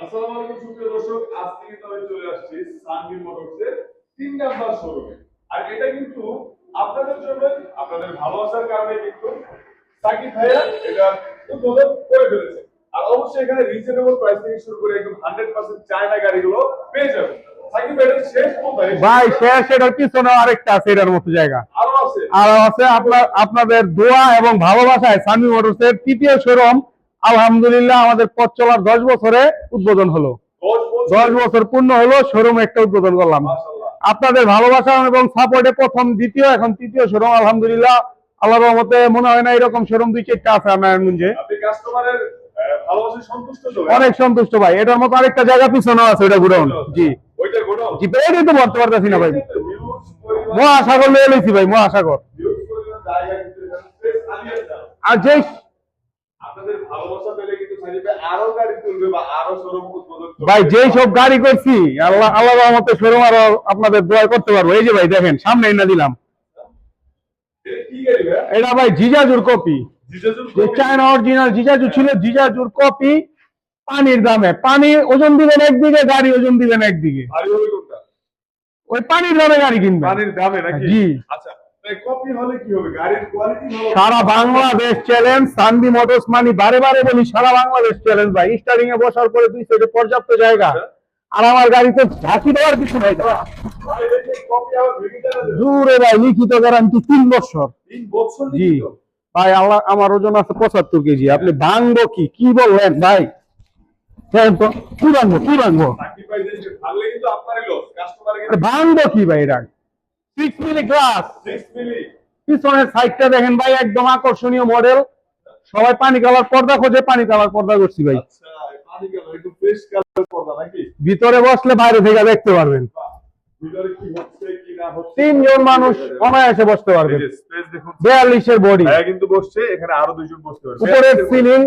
আসসালামু আলাইকুম সুপ্রিয় দর্শক আজকে কিন্তু আমি চলে আসছি সানভি মোটরসের তিন নাম্বার শোরুমে। আর এটা কিন্তু আপনাদের জন্য আপনাদের ভালোবাসার কারণে কিন্তু সাকিব ভাইয়া এটা উদ্বোধন করে ফেলেছে। আর অবশ্যই এখানে রিজনেবল প্রাইস থেকে শুরু করে একদম হান্ড্রেড পার্সেন্ট চায়না গাড়িগুলো পেয়ে যাবেন। ভাই শেষ এটার পিছনে আরেকটা আছে এটার মতো জায়গা। আরও আছে? আর আপনার আপনাদের দোয়া এবং ভালোবাসায় সানমি মোটরসের তৃতীয় শোরুম আলহামদুলিল্লাহ আমাদের পথ চলার দশ বছরে উদ্বোধন হলো। দশ বছর। পূর্ণ হলো শোরুম একটা উদ্বোধন করলাম। আপনাদের ভালোবাসা এবং সাপোর্টে প্রথম দ্বিতীয় এখন তৃতীয় শোরুম আলহামদুলিল্লাহ। আল্লাহর রহমতে মনে হয় না এরকম শোরুম দুই চারটা আছে নারায়ণগঞ্জে? অনেক সন্তুষ্ট ভাই এটার মতো আরেকটা জায়গা পিছনেও আছে ওটা গুডাউন। জি। জি এটাই তো বলতে পারতেছি না ভাই। মহাসাগর লয়ে লইছি ভাই মহাসাগর। আর যেই আপনাদের পেলে কিন্তু সাজিবে আরও গাড়ি তুলবে বা আরও শোরুম উদ্বোধন ভাই যেই সব গাড়ি করছি আল্লাহ আল্লাহ রহমতে শোরুম আরও আপনাদের দোয়া করতে পারব। এই যে ভাই দেখেন সামনে না দিলাম। এটা ভাই জিজাজুর কপি। চায়না অরিজিনাল জিজাজু ছিল জিজাজুর কপি পানির দামে। পানি ওজন দিবেন একদিকে গাড়ি ওজন দিবেন একদিকে। ওই পানির দামে গাড়ি কিনবেন। পানির দামে নাকি? জি। আচ্ছা তাই সারা বাংলাদেশ চ্যালেঞ্জ সানবি মোটরস মানি বারে বারে বলি সারা বাংলাদেশ চ্যালেঞ্জ ভাই। স্টারিং এ বসার পরে দুই সাইডে পর্যাপ্ত জায়গা। আর আমার গাড়িতে ঝাঁকি দেওয়ার কিছু নাই দূরে ভাই লিখিত গ্যারান্টি তিন বছর। জি। ভাই আল্লাহ আমার ওজন আছে পঁচাত্তর কেজি। আপনি ভাঙবো কি? কি বললেন ভাই? দেখেন তো কি ভাঙবো? কি ভাঙবো? সাকিব ভাই যে ভাঙলে কিন্তু আপনারই লস কাস্টমারের আরে ভাঙবো কি ভাই এটা সিক্স মিলি গ্লাস মিলি। পিছনের সাইডটা দেখেন ভাই একদম আকর্ষণীয় মডেল সবাই পানি কালার পর্দা খোঁজে পানি কালার পর্দা করছি ভাই। আচ্ছা পানি কেন একটু ফ্রেশ কালার পর্দা নাকি? ভিতরে বসলে বাইরে থেকে দেখতে পারবেন। তিনজন মানুষ অনায়াসে বসতে দেখুন। বিয়াল্লিশের বডি কিন্তু বসছে এখানে আরও দুইজন বসতে পারবে। উপরের সিলিং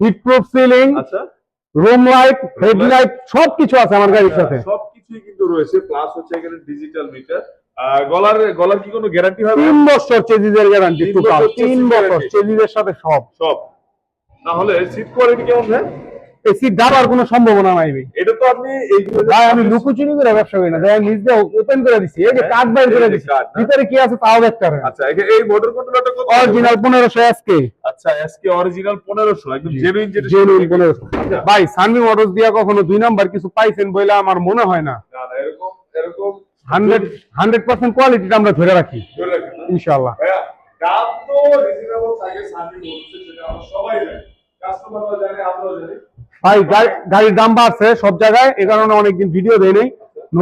হিটপ্রুফ সিলিং আচ্ছা। রুম লাইট হেডলাইট সবকিছু আছে আমার গাড়ির সাথে। সবকিছুই কিন্তু রয়েছে প্লাস হচ্ছে এখানে ডিজিটাল মিটার গলার গলার কি কোনো গ্যারান্টি হবে? তিন বছর চেজিজের গ্যারান্টি তিন টোটাল বছর তিন বছর চেজিজের সাথে সব। সব। তাহলে সিট কোয়ালিটি কেমন এসি ডাবার কোনো সম্ভাবনা নাই ভাই। এটা তো আপনি ভাই আমি লুকোচুরি করে ব্যবসা করি না। ভাই নিজে ওপেন করে দিছি। এই যে হ্যাঁ, বাইর করে দিছি। ভিতরে কি আছে তাও দেখতে পারেন আচ্ছা এই মোটর কন্ট্রোলারটা কত? অরিজিনাল পনেরোশো এসকে আচ্ছা এসকে অরিজিনাল 1500 একদম জেনুইন যেটা জেনুইন পনেরোশো। ভাই সানমি মোটরস দিয়া কখনো দুই নাম্বার কিছু পাইছেন বলে আমার মনে হয় না। না না এরকম এরকম হান্ড্রেড হান্ড্রেড পার্সেন্ট কোয়ালিটিটা আমরা ধরে রাখি। ইনশাল্লাহ দাম তো রিজনেবল থাকে সামনে সেটা সবাই জানি। কাস্টমাররা জানে আমরাও জানি। ভাই গাড়ি- গাড়ির দাম বাড়ছে সব জায়গায় এ কারণে অনেকদিন ভিডিও দেয় নেই।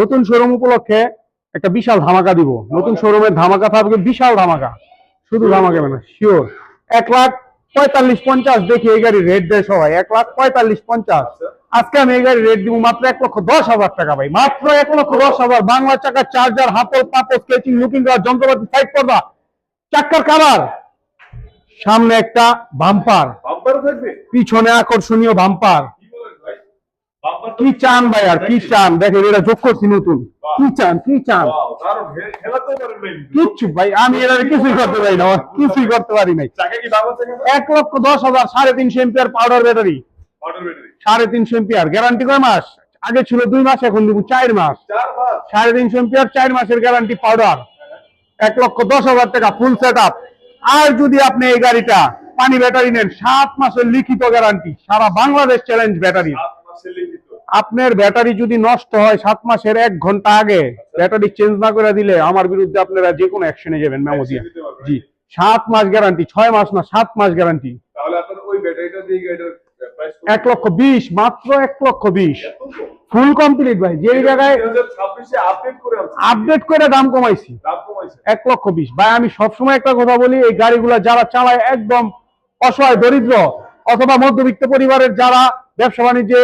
নতুন শোরুম উপলক্ষে একটা বিশাল ধামাকা দিব। নতুন শোরুমের ধামাকা থাকবে বিশাল ধামাকা। শুধু ধামাকা না শিওর এক লাখ পঁয়তাল্লিশ পঞ্চাশ দেখি এই গাড়ি রেট দেয় সবাই। এক লাখ পঁয়তাল্লিশ পঞ্চাশ। আজকে আমি এই গাড়ির রেট দিব মাত্র এক লক্ষ দশ হাজার টাকা ভাই। মাত্র এক লক্ষ দশ হাজার বাংলা চাকার চার্জার হাতল পাপল স্কেচিং লুকিং করার যন্ত্রপাতি সাইড পর্দা চাক্কার কাবার সামনে একটা বাম্পার পিছনে আকর্ষণীয় বাম্পার কি চান ভাই আর কি চান? দেখেন এটা যোগ করছি নতুন। কি চান কি চান? কিচ্ছু ভাই আমি এরা কিছুই করতে পারি না কিছুই করতে পারি নাই। চাকা চাকা? এক লক্ষ দশ হাজার সাড়ে তিনশো এম্পিয়ার পাউডার ব্যাটারি সাড়ে তিনশো এম্পিয়ার গ্যারান্টি কয় মাস? আগে ছিল দুই মাস এখন দিব চার মাস। সাড়ে তিনশো এম্পিয়ার চার মাসের গ্যারান্টি পাউডার এক লক্ষ দশ হাজার টাকা ফুল সেট আপ আর যদি আপনি এই গাড়িটা পানি ব্যাটারি নেন সাত মাসের লিখিত গ্যারান্টি সারা বাংলাদেশ চ্যালেঞ্জ ব্যাটারি আপনার ব্যাটারি যদি নষ্ট হয় সাত মাসের এক ঘণ্টা আগে ব্যাটারি চেঞ্জ না করে দিলে আমার বিরুদ্ধে আপনারা যে কোনো অ্যাকশনে যাবেন মেমো দিয়ে। জি। সাত মাস গ্যারান্টি ছয় মাস না সাত মাস গ্যারান্টি তাহলে আপনার ওই ব্যাটারিটা দিয়ে এক লক্ষ বিশ মাত্র এক লক্ষ বিশ। ফুল কমপ্লিট ভাই যে জায়গায় আপডেট করে দাম কমাইছি। এক লক্ষ বিশ। ভাই আমি সবসময় একটা কথা বলি এই গাড়িগুলো যারা চালায় একদম অসহায় দরিদ্র অথবা মধ্যবিত্ত পরিবারের যারা ব্যবসা বাণিজ্যে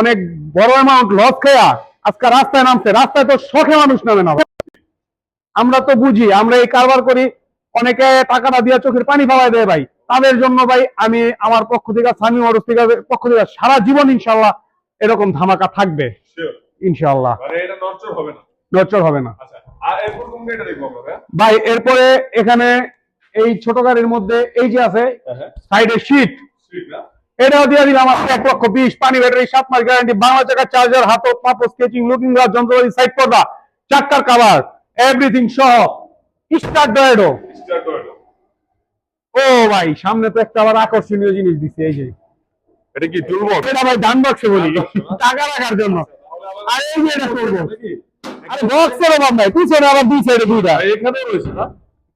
অনেক বড় অ্যামাউন্ট লস খেয়া আজকে রাস্তায় নামছে। রাস্তায় তো শখে মানুষ নামে না আমরা তো বুঝি আমরা এই কারবার করি অনেকে টাকাটা দিয়ে চোখের পানি পাওয়ায় দেয় ভাই। তাদের জন্য ভাই আমি আমার পক্ষ থেকে স্বামী থেকে পক্ষ থেকে সারা জীবন ইনশাল্লাহ এরকম ধামাকা থাকবে। ইনশাল্লাহ মানে হবে না? নচর হবে না। আচ্ছা আমরা? ভাই এরপরে এখানে এই ছোট গাড়ির মধ্যে এই যে আছে হ্যাঁ হ্যাঁ। সাইডে শীট না এটাও দিয়ে দিলাম আপনার এক লক্ষ বিশ। পানি ব্যাটারি সাত মাস গ্যারান্টি বাংলা চাকা চার্জার হাতত মাপ স্কেচিং লুকিং গ্লাস যন্ত্রপাতি সাইড পর্দা চাক্কার কাভার এভরিথিং সহ। স্টার্ট ডয়েডো ও ভাই সামনে তো একটা আবার আকর্ষণীয় জিনিস দিচ্ছে এই যে। এটা কি টুলবক্স এটা ভাই বক্সে বলি? টাকা রাখার জন্য। আর এই যে এটা করব আরে বক্সের অভাব নাই পিছনে আবার দুই সাইডে দুইটা। এখানে রয়েছে না?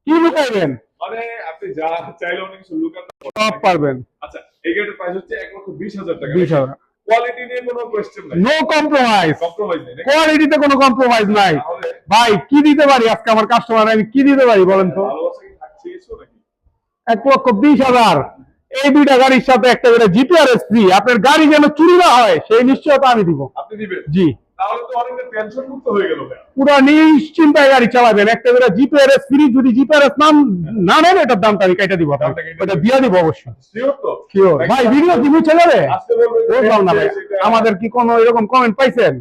কি লুকাইবেন? মানে আপনি যা চাইলে অনেক কিছু লুকাতে সব পারবেন। আচ্ছা এই গাড়ির প্রাইস হচ্ছে এক লক্ষ বিশ হাজার টাকা। বিশ হাজার। কোয়ালিটি নিয়ে কোনো নাই। নো কম্প্রোমাইজ কম্প্রোমাইজ নেই কোয়ালিটিতে কোনো কম্প্রোমাইজ নাই। ভাই কি দিতে পারি? আজকে আমার কাস্টমার আমি কি দিতে পারি বলেন তো? ভালোবাসা কি থাকছে কিছু নাকি? এক লক্ষ বিশ হাজার। এই দুইটা গাড়ির সাথে একটা করে জিপিআরএস ফ্রি আপনার গাড়ি যেন চুরি না হয় সেই নিশ্চয়তা আমি দিব। আপনি দিবেন? জি। পুরো নিশ্চিন্তায় গাড়ি চালাবেন। একটা করে জিপিআরএস ফ্রি যদি জিপিআরএস নাম না নেন এটার দামটা আমি কেটে দিব। দিয়ে দিব অবশ্যই. ভাই ভিডিও কি যাবে না ভাই। আমাদের কি কোনো এরকম কমেন্ট পাইছেন।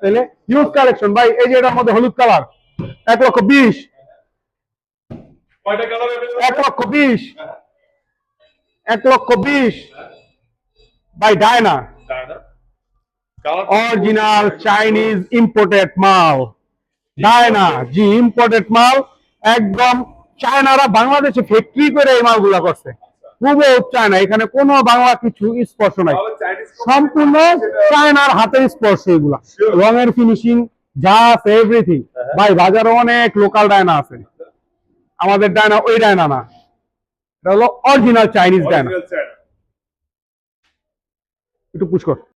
তাহলে হিউজ কালেকশন ভাই এই যে এটার মধ্যে হলুদ কালার এক লক্ষ বিশ। এক লক্ষ বিশ। এক লক্ষ বিশ। ভাই ডায়না। অরিজিনাল চাইনিজ ইম্পোর্টেড মাল। ডায়না। জি ইম্পোর্টেড মাল। একদম চায়নারা বাংলাদেশে ফ্যাক্টরি করে এই মালগুলা করছে। খুবই চায়না এখানে কোনো বাংলা কিছু স্পর্শ নাই। সম্পূর্ণ চায়নার হাতে স্পর্শ এগুলা। রঙের ফিনিশিং আছে এভরিথিং ভাই বাজারে অনেক লোকাল ডায়না আছে। আমাদের ডায়না ওই ডায়না না। এটা হলো অরিজিনাল চাইনিজ ডায়না একটু পুষ্কর কর।